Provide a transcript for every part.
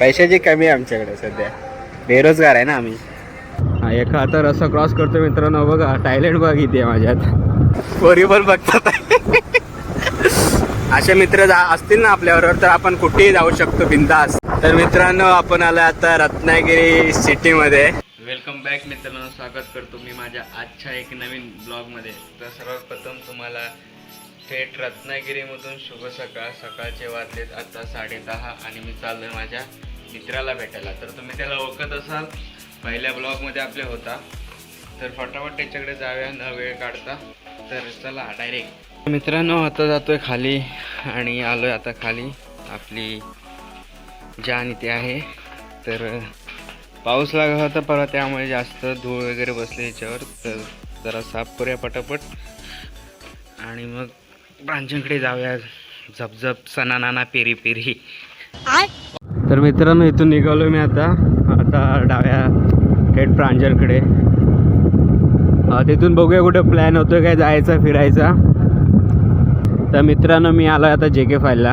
पैशाची कमी आहे आमच्याकडे सध्या. बेरोजगार आहे ना आम्ही. हा एका आता रस्ता क्रॉस करतो मित्रांनो बघा टायलेंट बघ इथे माझ्यात. पोरी पण बघतात. असे मित्र जा असतील ना आपल्याबरोबर तर आपण कुठेही जाऊ शकतो बिंदास. तर मित्रांनो आपण आलो आता रत्नागिरी सिटीमध्ये. वेलकम बॅक मित्रांनो. स्वागत करतो मी माझ्या आजच्या एक नवीन ब्लॉगमध्ये तर सर्वप्रथम तुम्हाला थेट रत्नागिरीमधून शुभ सकाळ सकाळचे वाजलेत आता साडेदहा आणि मी चाललोय माझ्या मित्राला भेटायला. तर तुम्ही त्याला ओळखत असाल पहिल्या ब्लॉगमध्ये आपले होता. तर फटाफट त्याच्याकडे जाऊया न वेळ काढता. तर चला डायरेक्ट मित्रांनो आता जातोय खाली आणि आलोय आता खाली. आपली जान इथे आहे. तर पाऊस लागला होता परत त्यामुळे जास्त धूळ वगैरे बसले याच्यावर. तर जरा साफ करूया पटापट. आणि मग प्रांजनकडे जाऊया. झपझप सणानाना पेरी पेरी तर मित्रांनो इथून निघालो मी आता. आता डाव्या थेट प्रांजलकडे तिथून बघूया कुठं प्लॅन होतो काय जायचा फिरायचा. तर मित्रांनो मी आलो आता जे के फाईलला.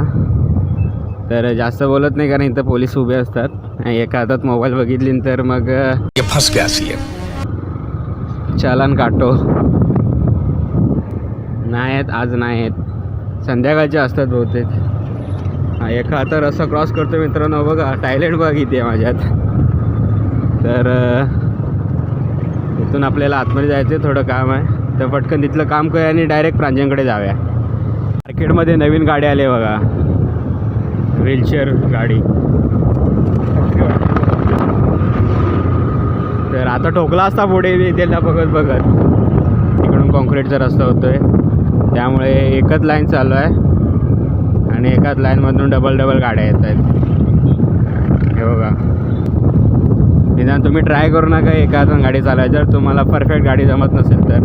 तर जास्त बोलत नाही कारण इथं पोलीस उभे असतात. आणि एका हातात मोबाईल बघितली तर मग अं, ये फंस गया सीएम चालान काटो. नाही आहेत आज नाही आहेत संध्याकाळचे असतात बहुतेक. हा एका आता रस्ता क्रॉस करतो मित्रांनो बघा टायलेंट बघ इथे माझ्यात. तर इथून आपल्याला आतमध्ये जायचं आहे थोडं काम आहे. तर पटकन तिथलं काम करूया आणि डायरेक्ट प्रांजनकडे जाऊया. मार्केटमध्ये नवीन गाडी आली बघा. व्हीलचेअर गाडी. तर आता ठोकला असता पुढे मी त्याला बघत बघत इकडून कॉन्क्रीटचा रस्ता होतोय. त्यामुळे एकच लाईन चालू आहे. आणि एकाच लाईनमधून डबल डबल गाड्या येत आहेत. हे बघा. निदान तुम्ही ट्राय करू नका एकाच गाडी चालवायची. जर तुम्हाला परफेक्ट गाडी जमत नसेल तर.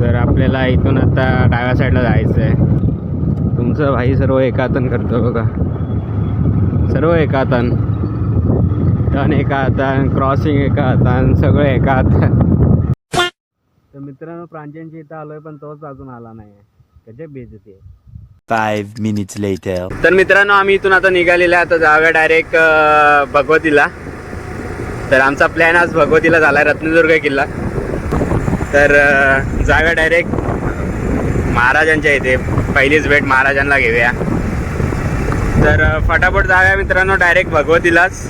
तर आपल्याला इथून आता डाव्या साईडला जायचं आहे. तुमचं भाई सर्व एकातन करतो बघा. सर्व एकातन. टन एका हातान क्रॉसिंग एका हातान सगळं एका हातान तर मित्रांनो प्रांजनच्या इथं आलोय पण तोच अजून आला नाही गजब बेजती Five minutes later. तर मित्रांनो आम्ही इथून आता निघालेला आहे. आता जाऊया डायरेक्ट भगवतीला. तर आमचा प्लॅन आज भगवतीला झाला आहे रत्नदुर्ग किल्ला. तर जाऊया डायरेक्ट महाराजांच्या इथे. पहिलीच भेट महाराजांना घेऊया. तर फटाफट जाऊया मित्रांनो डायरेक्ट भगवतीलाच.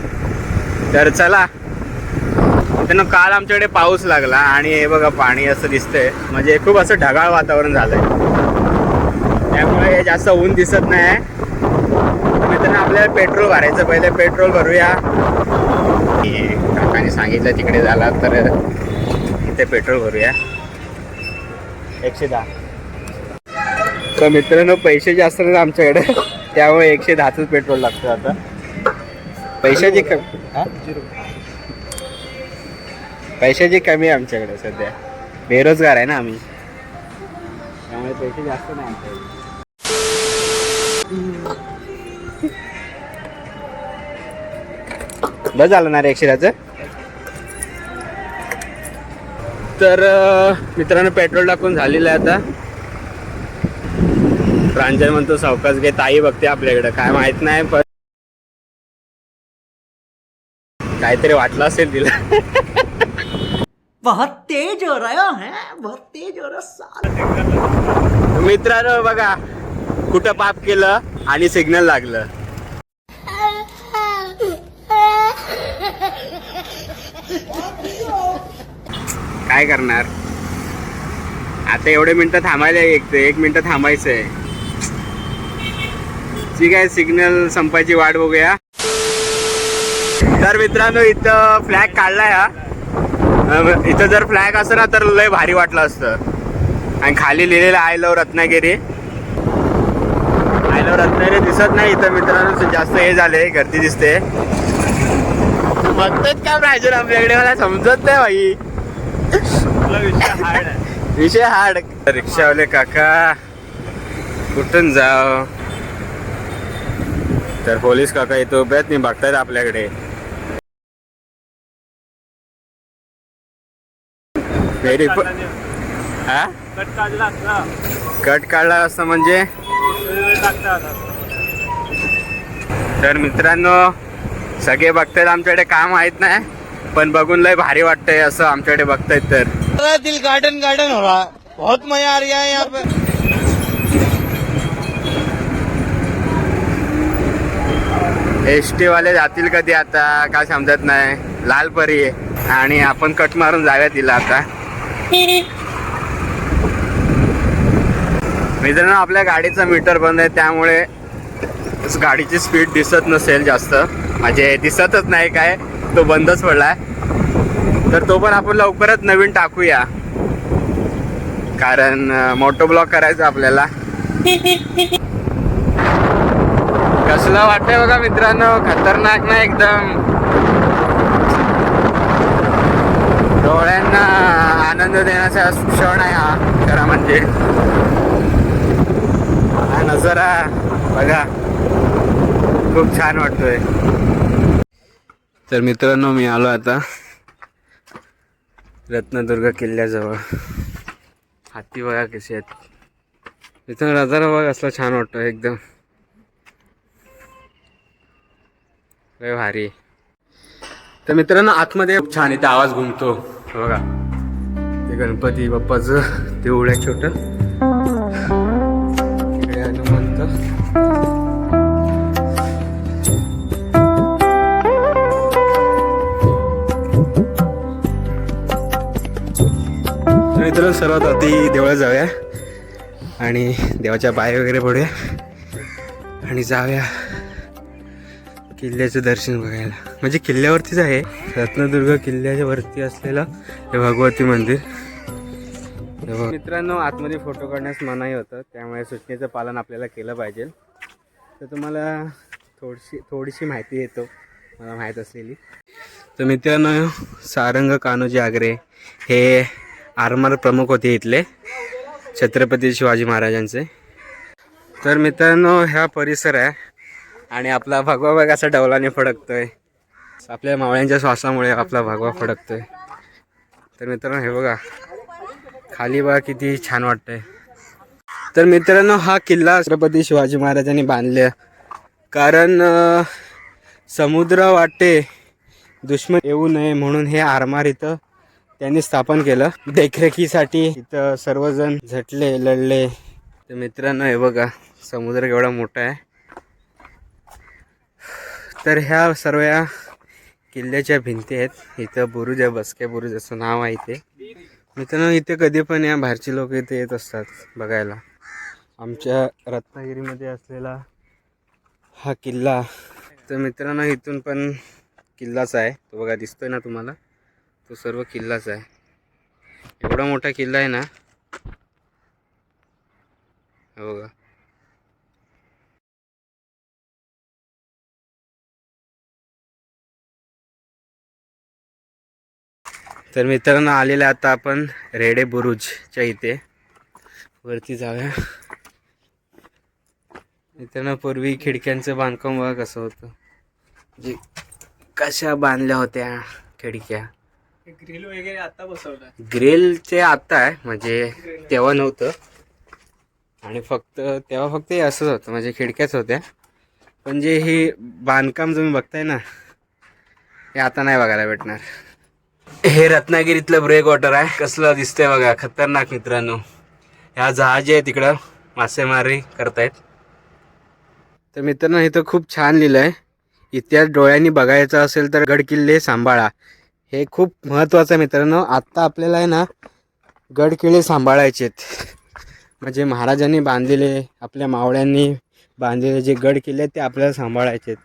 तर चला त्यांना काल आमच्याकडे पाऊस लागला आणि हे बघा पाणी असं दिसतंय. म्हणजे खूप असं ढगाळ वातावरण झालंय. त्यामुळे हे जास्त ऊन दिसत नाही. तर मित्रांनो आपल्याला पेट्रोल भरायचं पहिले पेट्रोल भरूया. काकाने सांगितलं तिकडे झाला तर इथे पेट्रोल भरूया. एकशे दहा. तर मित्रांनो पैसे जास्त नाही आमच्याकडे. त्यामुळे एकशे दहाच पेट्रोल लागतं आता. पैशाची कमी हा? पैशाची कमी आहे आमच्याकडे सध्या. बेरोजगार आहे ना आम्ही. त्यामुळे पैसे जास्त नाही आमच्याकडे. बस झालं ना रे एकशे तर मित्रांनो पेट्रोल टाकून झालेलं आहे आता. प्रांजल म्हणतो सावकाश घे ताई बघते आपल्याकडे. काय माहीत नाही पण काहीतरी वाटलं असेल तिला. बहुत तेज हो रहा हो, है बहुत तेज हो रहा हो, मित्रांनो बघा कुठं पाप केलं आणि सिग्नल लागलं. काय करणार? आता एवढे मिनिटं थांबायला एक ते एक मिनिटं थांबायचंय ठीक आहे सिग्नल संपायची वाट बघूया. तर मित्रांनो इथं फ्लॅग काढलाय हा. इथं जर फ्लॅग असतं ना तर लय भारी वाटलं असतं. आणि खाली लिहिलेलं I love Ratnagiri. I love Ratnagiri दिसत नाही इथं मित्रांनो जास्त हे झाले गर्दी दिसते. बघतात का प्रायजर आपल्याकडे? मला समजत नाही भाई विषय हार्ड रिक्षावाले काका कुठून जाव? तर पोलीस काका इथं उभे आहेत मी बघतायत आपल्याकडे. व्हेरी हा? कट काढला असता. म्हणजे? तर मित्रांनो सगळे बघतायत आमच्याकडे काम माहीत नाही पण बघून लय भारी वाटतंय असं आमच्याकडे बघतायत तर. दिल गार्डन गार्डन हो रहा है बहुत मजा आ रहा है यहाँ पे. एस टी वाले जातील कधी आता? काय समजत नाही. लाल परी आहे. आणि आपण कट मारून जाऊया तिला आता. मित्रांनो आपल्या गाडीचं मीटर बंद आहे त्यामुळे गाडीची स्पीड दिसत नसेल जास्त. म्हणजे दिसतच नाही काय तो बंदच पडलाय. तर तो पण आपण लवकरच नवीन टाकूया. कारण मोटो ब्लॉक करायचं आपल्याला. कसलं वाटतंय बघा मित्रांनो खतरनाक ना एकदम. डोळ्यांना आनंद देण्याचा क्षण आहे हा खरा म्हणजे. हा नजारा बघा खूप छान वाटतोय. तर मित्रांनो मी आलो आता रत्नदुर्ग किल्ल्याजवळ. हाती बघा कसे आहेत. मित्रांनो नजारा बघ असला छान वाटतो एकदम. लय भारी. तर मित्रांनो आतमध्ये खूप छान इथे आवाज घुमतो. बघा. ते गणपती बाप्पाचं देऊळ आहे छोट. इकडे हनुमंत. मित्र सर्वात आधी देवळात जाऊया. आणि देवाच्या बाय वगैरे पडूया. आणि जाऊया. किल्ल्याचं दर्शन बघायला. म्हणजे किल्ल्यावरतीच आहे. रत्नदुर्ग किल्ल्याच्या वरती असलेलं हे भगवती मंदिर. मित्रांनो आतमध्ये फोटो काढण्यास मनाही होतं. त्यामुळे सूचनेचं पालन आपल्याला केलं पाहिजे. तर तुम्हाला थोडीशी थोडीशी माहिती येतो. मला माहीत असलेली. तर मित्रांनो सारंग कान्होजी आगरे हे आरमार प्रमुख होते इथले. छत्रपती शिवाजी महाराजांचे. तर मित्रांनो ह्या परिसर आहे. आणि आपला भगवा बघ असा डवलाने फडकतोय. आपल्या मावळ्यांच्या श्वासामुळे आपला भगवा फडकतोय. तर मित्रांनो हे बघा. खाली बघा किती छान वाटतंय. तर मित्रांनो हा किल्ला छत्रपती शिवाजी महाराजांनी बांधले कारण समुद्र वाटे दुश्मन येऊ नये म्हणून हे आरमार इथं त्यांनी स्थापन केलं. देखरेखीसाठी इथं सर्वजण झटले लढले. तर मित्रांनो हे बघा. समुद्र केवढा मोठा आहे. तर ह्या सर्व या किल्ल्याच्या भिंती आहेत. इथं बुरुज आहे बसके बुरुज असं नाव आहे इथे. मित्रांनो इथे कधी पण या बाहेरचे लोक इथे येत असतात बघायला. आमच्या रत्नागिरीमध्ये असलेला हा किल्ला तर मित्रांनो इथून पण किल्लाच आहे. तो बघा दिसतोय ना तुम्हाला? तो सर्व किल्लाच आहे. एवढा मोठा किल्ला आहे ना? बघा. तर मित्रांनो आलेलं आता आपण रेडे बुरुजच्या इथे. वरती जाऊया. मित्रांनो पूर्वी खिडक्यांचं बांधकाम बघा कसं होतं. म्हणजे कशा बांधल्या होत्या खिडक्या. ग्रिल वगैरे आता बसवलं. ग्रिलचे आता आहे म्हणजे तेव्हा नव्हतं. आणि फक्त तेव्हा फक्त हे असंच होतं म्हणजे खिडक्याच होत्या. पण जे हे बांधकाम तुम्ही बघताय ना हे आता नाही बघायला भेटणार. हे रत्नागिरीतलं ब्रेक वॉटर आहे. कसलं दिसतंय बघा खतरनाक मित्रांनो. ह्या जहाज आहे तिकडं मासेमारी करतायत. तर मित्रांनो हे तर खूप छान लिहिलं आहे इतिहास डोळ्यांनी बघायचा असेल तर गडकिल्ले सांभाळा. हे खूप महत्त्वाचं आहे मित्रांनो. आत्ता आपल्याला आहे ना गडकिल्ले आहेत. म्हणजे महाराजांनी बांधलेले आपल्या मावळ्यांनी बांधलेले जे गड किल्ले आहेत ते आपल्याला सांभाळायचे आहेत.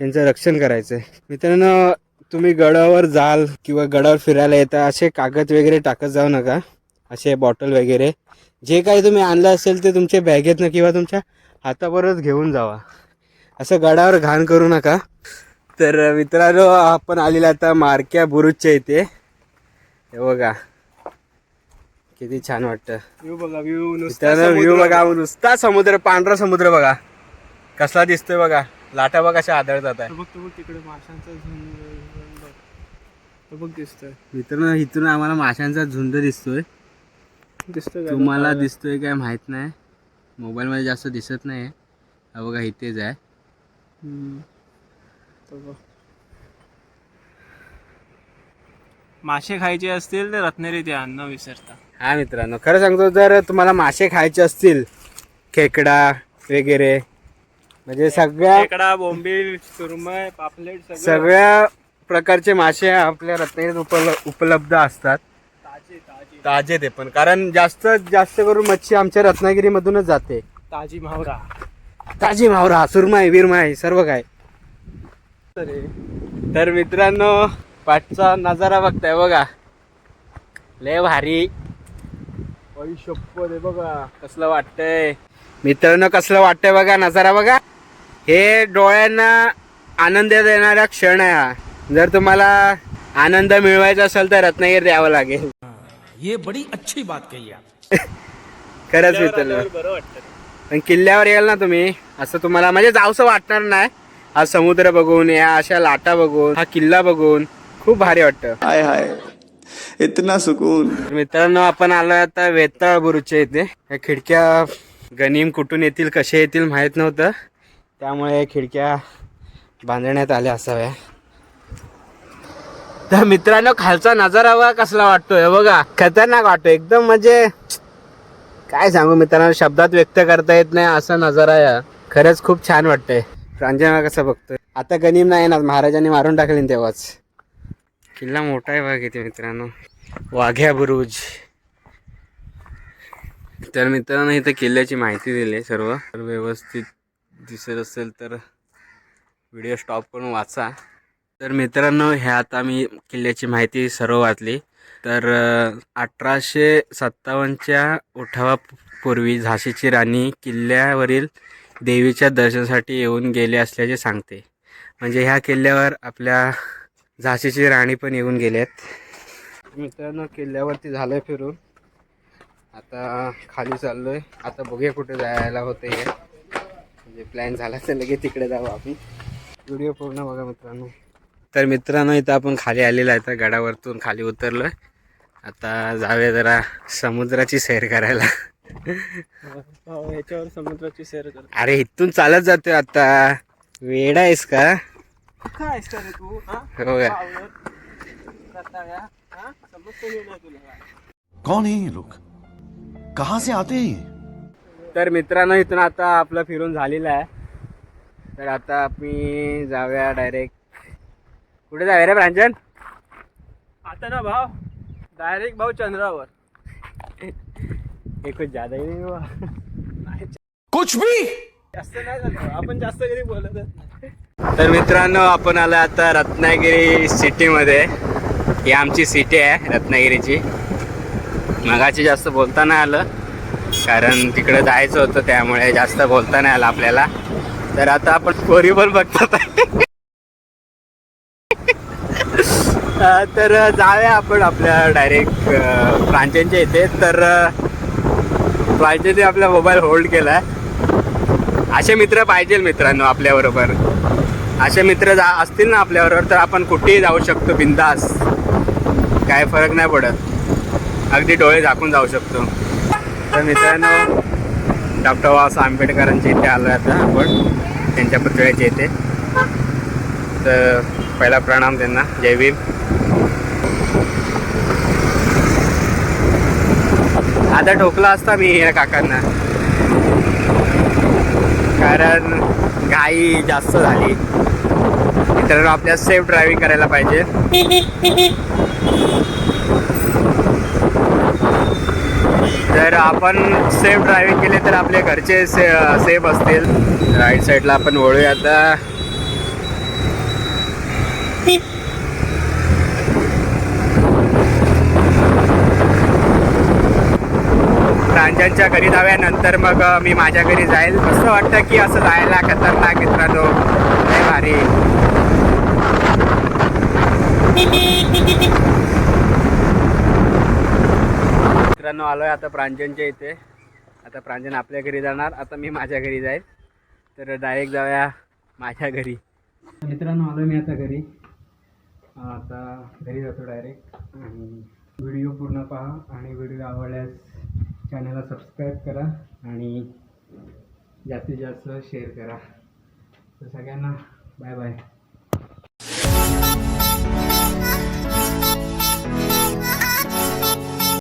त्यांचं रक्षण करायचं आहे मित्रांनो तुम्ही गडावर जाल किंवा गडावर फिरायला येता असे कागद वगैरे टाकत जाऊ नका. असे बॉटल वगैरे. जे काही तुम्ही आणलं असेल ते तुमच्या बॅगेतनं किंवा तुमच्या हाताबरोबर घेऊन जावा. असं गडावर घाण करू नका. तर मित्रांनो आपण आलेला आता मारक्या बुरुजच्या इथे. हे बघा. किती छान वाटतं. व्ह्यू बघा व्ह्यू मित्रांनो व्ह्यू बघा नुसता समुद्र पांढरा समुद्र बघा. कसला दिसतोय बघा. लाटा बघा कशा आदळतात. आहे तिकडे माशांचा बघ. तो बघ दिसतोय मित्रांनो इथून आम्हाला माशांचा झुंड दिसतोय दिसतोय का? तुम्हाला दिसतोय काय माहीत नाही मोबाईलमध्ये जास्त दिसत नाही हा बघा इथेच आहे हम्म. तो बघ. मासे खायचे असतील तर रत्नागिरीत या न विसरता हा मित्रांनो खरं सांगतो जर तुम्हाला मासे खायचे असतील खेकडा वगैरे म्हणजे सगळ्या खेकडा बोंबील सुरमय पापलेट सगळं सगळ्या प्रकारचे मासे आपल्या रत्नागिरीत उपल उपलब्ध असतात. ताजे ते पण. कारण जास्त जास्त करून मच्छी आमच्या रत्नागिरीमधूनच जाते. ताजी मावरा. ताजी मावरा सुरमाई बिरमाई सर्व काय. तर मित्रांनो पाठचा नजारा बघताय बघा. लय भारी. शप्पथ बघा. कसलं वाटतंय. मित्रांनो कसलं वाटतंय बघा नजारा बघा. हे डोळ्यांना आनंद देणारा क्षण आहे हा. जर तुम्हाला आनंद मिळवायचा असेल तर रत्नागिरी द्यावं लागेल. ये बड़ी अच्छी बात कही आप. खरंच वाटतं पण किल्ल्यावर याल ना तुम्ही असं तुम्हाला म्हणजे जावसं वाटणार नाही. हा समुद्र बघून या अशा लाटा बघून हा किल्ला बघून खूप भारी वाटतं. हाय हाय. इतना सुकून. तर मित्रांनो आपण आलो आता वेताळ बुरुजच्या इथे. या खिडक्या गनीम कुठून येतील कसे येतील माहीत नव्हतं. त्यामुळे या खिडक्या बांधण्यात आल्या असाव्या. तर मित्रांनो खालचा नजारा बघा कसला वाटतोय. बघा खतरनाक वाटतो एकदम म्हणजे काय सांगू मित्रांनो शब्दात व्यक्त करता येत नाही असा नजारा या खरंच खूप छान वाटतंय. प्रांजना कसं बघतोय. आता गनीम नाही ना महाराजांनी मारून टाकले तेव्हाच. किल्ला मोठा आहे बघा किती मित्रांनो. वाघ्या बुरुज. तर मित्रांनो इथं किल्ल्याची माहिती दिली आहे सर्व. तर व्यवस्थित दिसत असेल तर व्हिडिओ स्टॉप करून वाचा. तर मित्रांनो ह्या आता मी किल्ल्याची माहिती सर्व वाचली. तर अठराशे सत्तावन्नच्या उठावापूर्वी झाशीची राणी किल्ल्यावरील देवीच्या दर्शनासाठी येऊन गेले असल्याचे सांगते. म्हणजे ह्या किल्ल्यावर आपल्या झाशीची राणी पण येऊन गेल्यात मित्रांनो किल्ल्यावरती झालंय फिरून. आता खाली चाललोय. आता बघूया कुठे जायला होते म्हणजे प्लॅन झाला तर लगेच तिकडे जाऊ आपण व्हिडिओ पूर्ण बघा मित्रांनो. तर मित्रांनो इथं आपण खाली आलेलो आहे. तर गडावरतून खाली उतरलोय. आता जाऊया जरा समुद्राची सैर करायला. हो, याच्यावर समुद्राची सैर कर अरे इथून चालत जातोय आता. वेडा आहेस का? काय तू हा? हो हा? है? कहाँ से आते हैं तर मित्रांनो इथून आता आपलं फिरून झालेलं आहे. तर आता मी जाऊया डायरेक्ट कुठे जाऊया रे प्रांजन आता ना भाव डायरेक्ट भाऊ चंद्रावर. हे खूप जादा आहे रे बाबा. कुछ भी! जास्त नाही झालं आपण जास्त कधी बोलतच नाही. तर मित्रांनो आपण आलो आता रत्नागिरी सिटीमध्ये. ही आमची सिटी आहे रत्नागिरीची. मगाची जास्त बोलता नाही आलं कारण तिकडे जायचं होतं त्यामुळे जास्त बोलता नाही आलं आपल्याला. तर आता आपण पोरी पण बघतात. तर जाऊया आपण आपल्या डायरेक्ट प्रांजनच्या इथे. तर प्रांजनने आपला मोबाईल होल्ड केला आहे असे मित्र पाहिजे मित्रांनो आपल्याबरोबर. असे मित्र जा असतील ना आपल्याबरोबर तर आपण कुठेही जाऊ शकतो बिंदास. काय फरक नाही पडत. अगदी डोळे झाकून जाऊ शकतो. तर मित्रांनो डॉक्टर बाबासाहेब आंबेडकरांच्या इथे आलो आता आपण. त्यांच्या पुतळ्याच्या इथे. तर पहिला प्रणाम त्यांना. जय भीम. आता ठोकला असता मी या काकांना. कारण घाई जास्त झाली. मित्रांनो आपल्या सेफ ड्रायव्हिंग करायला पाहिजे. जर आपण सेफ ड्रायव्हिंग केले तर आपले घरचे से सेफ असतील. राईट साईडला आपण वळूया आता. प्रांजलच्या घरी जाव्यानंतर मग मी माझ्या घरी जाईल. असं वाटतं की असं जायला खतरनाक मित्रांनो. लय भारी. मित्रांनो आलोय आता प्रांजनच्या इथे. आता प्रांजन आपल्या घरी जाणार. आता मी माझ्या घरी जाईल. तर डायरेक्ट जाऊया माझ्या घरी. मित्रांनो आलो मी आता घरी. आता घरी जातो डायरेक्ट आणि व्हिडिओ पूर्ण पहा आणि व्हिडिओ आवडल्यास चॅनलला सबस्क्राईब करा आणि जास्तीत जास्त शेअर करा. तर सगळ्यांना बाय बाय